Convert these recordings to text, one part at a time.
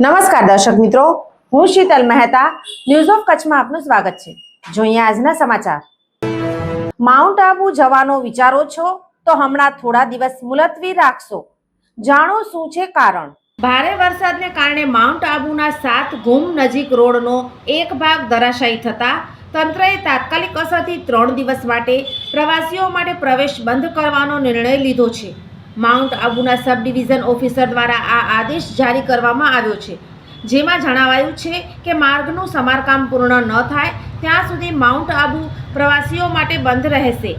નમસ્કાર દર્શક મિત્રો, હું શીતલ મહેતા ન્યૂઝ ઓફ કચ્છમાં આપનું સ્વાગત છે. જોઈએ આજના સમાચાર. માઉન્ટ આબુ જવાનો વિચારો છો તો હમણાં થોડા દિવસ મુલતવી રાખશો. જાણો શું છે કારણ? ભારે વરસાદને કારણે માઉન્ટ આબુના સાત ગુમ નજીક રોડનો એક ભાગ ધરાશાયી થતા તંત્રએ તાત્કાલિક અસરથી ત્રણ દિવસ માટે પ્રવાસીઓ માટે પ્રવેશ બંધ કરવાનો નિર્ણય લીધો છે. માઉન્ટ આબુના સબ ડિવિઝન ઓફિસર દ્વારા આ આદેશ જારી કરવામાં આવ્યો છે. જેમાં જણાવાયું છે કે માર્ગનું સમારકામ પૂર્ણ ન થાય, ત્યાં સુધી માઉન્ટ આબુ પ્રવાસીઓ માટે બંધ રહેશે.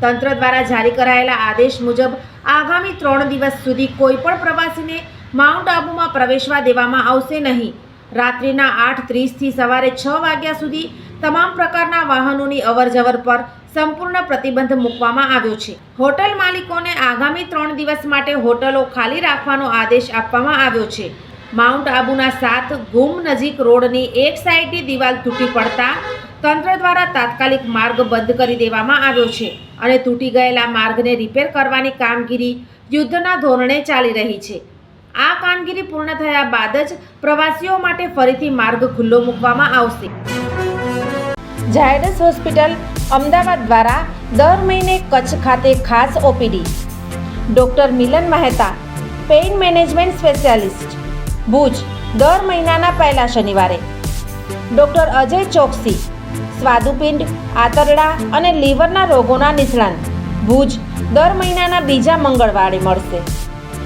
તંત્ર દ્વારા જારી કરાયેલા આદેશ મુજબ, આગામી ત્રણ દિવસ સુધી કોઈ પણ પ્રવાસીને માઉન્ટ આબુમાં પ્રવેશવા દેવામાં આવશે નહીં. રાત્રિના આઠ ત્રીસથી સવારે છ વાગ્યા સુધી તમામ પ્રકારના વાહનોની અવરજવર પર સંપૂર્ણ પ્રતિબંધ મૂકવામાં આવ્યો છે. હોટલ માલિકોને આગામી ત્રણ દિવસ માટે હોટલો ખાલી રાખવાનો આદેશ આપવામાં આવ્યો છે. માઉન્ટ આબુના સાત ગુમ નજીક રોડની એક સાઈડની દિવાલ તૂટી પડતા તંત્ર દ્વારા તાત્કાલિક માર્ગ બંધ કરી દેવામાં આવ્યો છે અને તૂટી ગયેલા માર્ગને રિપેર કરવાની કામગીરી યુદ્ધના ધોરણે ચાલી રહી છે. આ કામગીરી પૂર્ણ થયા બાદ જ પ્રવાસીઓ માટે ફરીથી માર્ગ ખુલ્લો મૂકવામાં આવશે. ઝાયડસ હોસ્પિટલ અમદાવાદ દ્વારા દર મહિને કચ્છ ખાતે ખાસ OPD. Doctor Milan Mehta, pain management specialist. Bhuj, દર મહિનાના પહેલા શનિવારે. ડૉક્ટર અજય ચોકસી, સ્વાદુપિંડ, આંતરડા અને લીવરના રોગોના નિષ્ણાંત. ભુજ, દર મહિનાના બીજા મંગળવારે મળશે.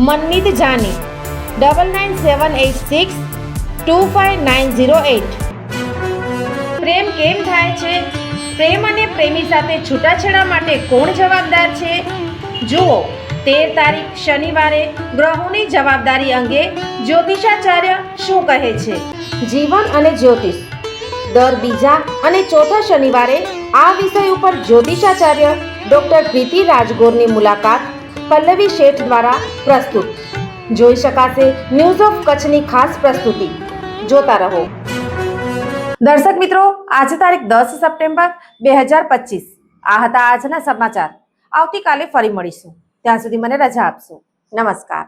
Manmeet Jani. Double nine seven eight six two five nine zero eight પ્રેમ કેમ થાય છે? પ્રેમ અને પ્રેમી સાથે છૂટાછેડા માટે કોણ જવાબદાર છે? જુઓ, તેર તારીખ શનિવારે ગ્રહોની જવાબદારી અંગે જ્યોતિષાચાર્ય શું કહે છે? જીવન અને જ્યોતિષ. દર બીજા અને ચોથા શનિવારે આ વિષય ઉપર જ્યોતિષાચાર્ય ડૉક્ટર પ્રીતિ રાજગોરની મુલાકાત પલ્લવી શેઠ દ્વારા પ્રસ્તુત. જોઈ શકાશે ન્યૂઝ ઓફ કચ્છની ખાસ પ્રસ્તુતિ. જોતા રહો. દર્શક મિત્રો, આજે તારીખ દસ સપ્ટેમ્બર બે હજાર પચીસ. આ હતા આજના સમાચાર. આવતીકાલે ફરી મળીશું. ત્યાં સુધી મને રજા આપશો. નમસ્કાર.